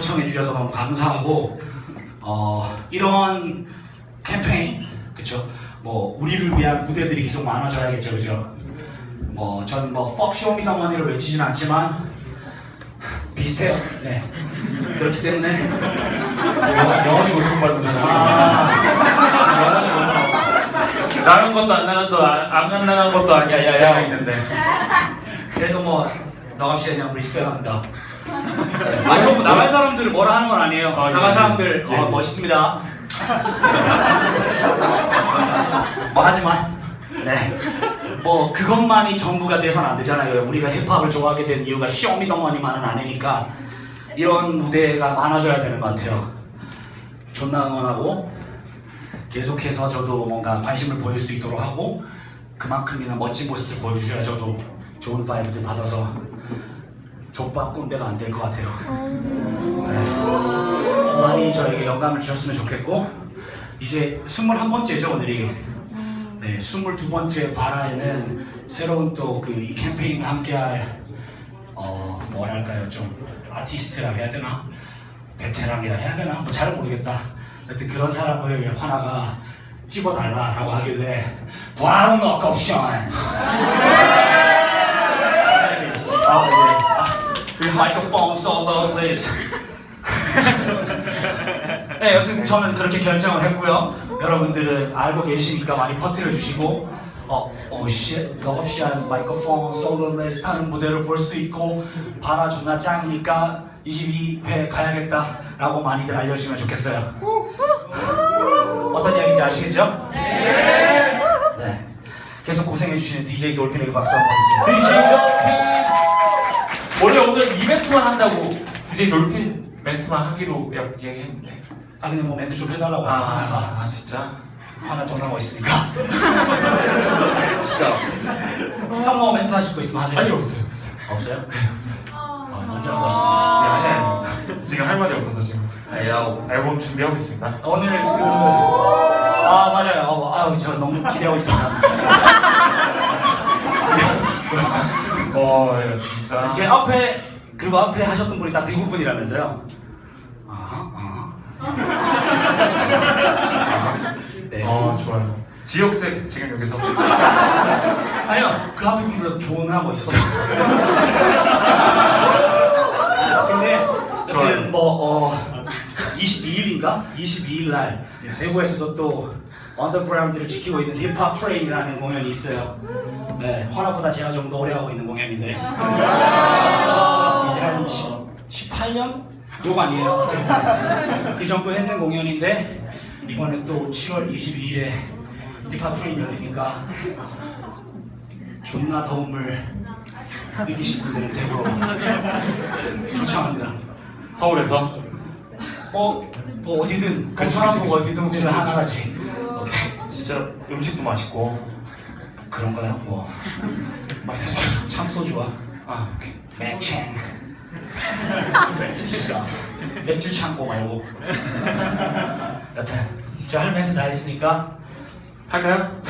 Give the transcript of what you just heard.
초청해 주셔서 너무 감사하고 어, 이런 캠페인 그쵸? 뭐 우리를 위한 무대들이 계속 많아져야겠죠, 그죠? 뭐 전뭐 퍽쇼미더머니를 외치진 않지만 비슷해요. 네. 그렇기 때문에 영원히 고통받는 사람. 아, 나간 것도 안 나간 것도 안, 안 나간 것도 아니야. 야. 야야 있는데. 그래도 뭐 너감 씨에 대한 리스펙 합니다. 아 전부 나간 사람들을 뭐라 하는 건 아니에요. 아, 나간 예, 사람들 예. 어, 멋있습니다. 뭐 하지만 네. 뭐 그것만이 전부가 돼서는 안 되잖아요. 우리가 힙합을 좋아하게 된 이유가 쇼미더머니만은 아니니까 이런 무대가 많아져야 되는 것 같아요. 존나 응원하고 계속해서 저도 뭔가 관심을 보일 수 있도록 하고 그만큼이나 멋진 모습들 보여주셔야 저도 좋은 바이브들 받아서 족밥 꼰대가 안 될 것 같아요. 네. 많이 저에게 영감을 주셨으면 좋겠고 이제 21번째죠 오늘이. 네, 22번째 바라에는 새로운 또 그 이 캠페인과 함께할 어 뭐랄까요 좀 아티스트라 해야 되나? 베테랑이라 해야 되나? 뭐 잘 모르겠다. 하여튼 그런 사람을 하나가 집어달라라고 하길래 와우 너컵션 아 예. 그 마이크폰 솔로 플리즈 네, 여튼 저는 그렇게 결정을 했고요. 여러분들은 알고 계시니까 많이 퍼뜨려 주시고, 어, 어, 씨, 너겁시한 마이크폰 솔로 리스트 하는 무대를 볼 수 있고, 바라 존나 짱이니까 22회 가야겠다 라고 많이들 알려주시면 좋겠어요. 어떤 이야기인지 아시겠죠? 네. 네. 계속 고생해주시는 DJ 돌핀에게 박수 한번 주세요. DJ 돌핀. 이벤트만 한다고 DJ 돌핀 멘트만 하기로 야- 이야기했는데. 아, 근데 뭐 멘트 좀 해달라고 아, 하다가 아, 아 진짜. 하나 전화 멋있으니까. 형뭐 멘트 하실 거 있으면 하세요. 아니 없어요 없어요. 없어요? 네 없어요. 어, 먼저 멋있네. 네, 아니 아니. 지금 할 말이 없어서 지금 아요. 앨범 준비하고 있습니다. 오늘 그. 아, 맞아요. 어, 아유, 저 너무 기대하고 있습니다. 어, 예, 진짜. 제 앞에, 그리고 앞에 하셨던 분이 다 대구 분이라면서요. 아하, 아하. 아하. 네. 어, 좋아요. 지역색 지금 여기서 아니요, 그 앞에 분보다 좋은 하고 있었어요. 근데, 좋아요. 하여튼 뭐, 어, 22일인가? 22일 날, Yes. 대구에서도 또, 언더그라운드를 지키고 있는 힙합 트레인이라는 공연이 있어요. 네, 화나보다 제가 좀 더 오래 하고 있는 공연인데. 어, 이제 한 10, 18년? 욕 아니에요. 그 정도 했는 공연인데, 이번에 또 7월 22일에 힙합 트레인 열리니까, 존나 더움을 느끼신 분들은 대구로 초청합니다. 서울에서 뭐, 뭐 어디든 그치, 그치. 어디든 그치, 우리는 그치. 하나지. 오케이. 진짜 음식도 맛있고 그런가요? 뭐 맛있죠. 참소주와 아, 오케 이. 맥창. 맥주 창고 말고. 여튼 저할 멘트 다 했으니까 할까요?